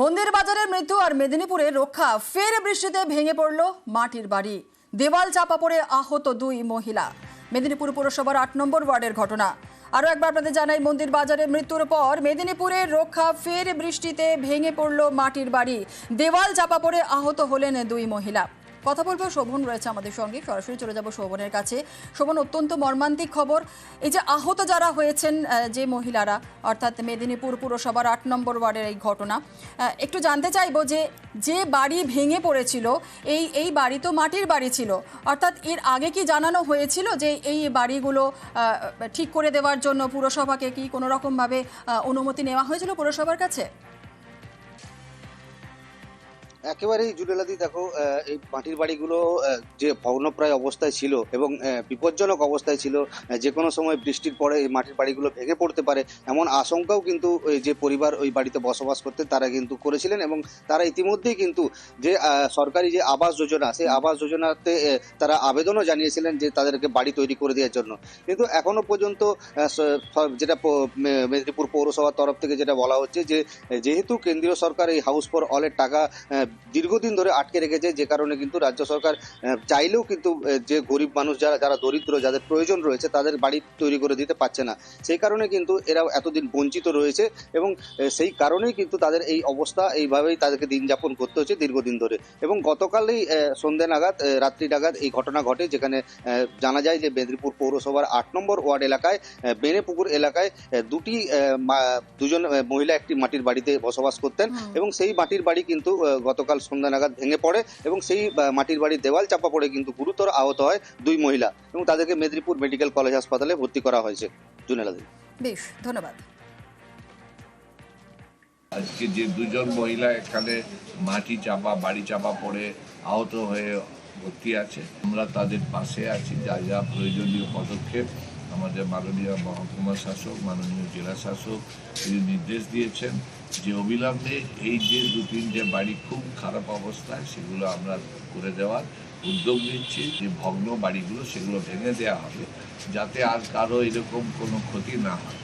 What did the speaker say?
মন্দির বাজারের মৃত্যু আর মেদিনীপুরে রক্ষা। ফের বৃষ্টিতে ভেঙে পড়ল মাটির বাড়ি। দেওয়াল চাপা পড়ে আহত দুই মহিলা। মেদিনীপুর পুরসভার আট নম্বর ওয়ার্ডের ঘটনা। আরও একবার আপনাদের জানাই, মন্দির বাজারে মৃত্যুর পর মেদিনীপুরে রক্ষা ফের বৃষ্টিতে ভেঙে পড়ল মাটির বাড়ি। দেওয়াল চাপা পড়ে আহত হলেন দুই মহিলা। কথা বলব, শোভন রয়েছে আমাদের সঙ্গে। সরাসরি চলে যাব শোভনের কাছে। শোভন, অত্যন্ত মর্মান্তিক খবর। এই যে আহত যারা হয়েছেন যে মহিলারা, অর্থাৎ মেদিনীপুর পুরসভার আট নম্বর ওয়ার্ডের এই ঘটনা একটু জানতে চাইব যে যে বাড়ি ভেঙে পড়েছিল, এই এই বাড়ি তো মাটির বাড়ি ছিল। অর্থাৎ এর আগে কি জানানো হয়েছিল যে এই বাড়িগুলো ঠিক করে দেওয়ার জন্য পুরসভাকে কি কোনো রকমভাবে অনুমতি নেওয়া হয়েছিল পুরসভার কাছে? একেবারেই জুডেলাদি দেখো এই মাটির বাড়িগুলো যে ভগ্নপ্রায় অবস্থায় ছিল এবং বিপজ্জনক অবস্থায় ছিল যে কোনো সময় বৃষ্টির পরে এই মাটির বাড়িগুলো ভেঙে পড়তে পারে, এমন আশঙ্কাও কিন্তু যে পরিবার ওই বাড়িতে বসবাস করতেন তারা কিন্তু করেছিলেন এবং তারা ইতিমধ্যেই কিন্তু যে সরকারি যে আবাস যোজনা, সেই আবাস যোজনাতে তারা আবেদনও জানিয়েছিলেন যে তাদেরকে বাড়ি তৈরি করে দেওয়ার জন্য। কিন্তু এখনও পর্যন্ত যেটা মেদিনীপুর পৌরসভার তরফ থেকে যেটা বলা হচ্ছে যে, যেহেতু কেন্দ্রীয় সরকার এই হাউস ফর অলের টাকা দীর্ঘদিন ধরে আটকে রেখেছে যে কারণে কিন্তু রাজ্য সরকার চাইলেও কিন্তু যে গরিব মানুষ যারা যারা দরিদ্র যাদের প্রয়োজন রয়েছে তাদের বাড়ি তৈরি করে দিতে পারছে না। সেই কারণে কিন্তু এরা এতদিন বঞ্চিত রয়েছে এবং সেই কারণেই কিন্তু তাদের এই অবস্থা এইভাবেই তাদেরকে দিন যাপন করতে হচ্ছে দীর্ঘদিন ধরে। এবং গতকালই সন্ধ্যে নাগাদ রাত্রি নাগাদ এই ঘটনা ঘটে যেখানে জানা যায় যে মেদিনীপুর পৌরসভার আট নম্বর ওয়ার্ড এলাকায় বেনেপুকুর এলাকায় দুটি দুজন মহিলা একটি মাটির বাড়িতে বসবাস করতেন এবং সেই মাটির বাড়ি কিন্তু আহ, গতকাল সন্ধ্যা নাগাদ ভেঙে পড়ে এবং সেই মাটির বাড়ির দেওয়াল চাপা পড়ে কিন্তু গুরুতর আহত হয় দুই মহিলা এবং তাদেরকে মেদিনীপুর মেডিকেল কলেজ হাসপাতালে ভর্তি করা হয়েছে জুনেলাদি বেশ ধন্যবাদ। আজকে যে দুজন মহিলা এখানে মাটি চাপা বাড়ি চাপা পড়ে আহত হয়ে ভর্তি আছে আমরা তাদের পাশে আছি যা যা প্রয়োজনীয় পদক্ষেপ আমাদের মাননীয় মহকুমা শাসক মাননীয় জেলা শাসক তিনি নির্দেশ দিয়েছেন। যে অবিলম্বে এই যে দু তিনটে বাড়ি খুব খারাপ অবস্থায়, সেগুলো আমরা করে দেওয়ার উদ্যোগ নিচ্ছি। যে ভগ্ন বাড়িগুলো, সেগুলো ভেঙে দেওয়া হবে, যাতে আর কারও এরকম কোনো ক্ষতি না হয়।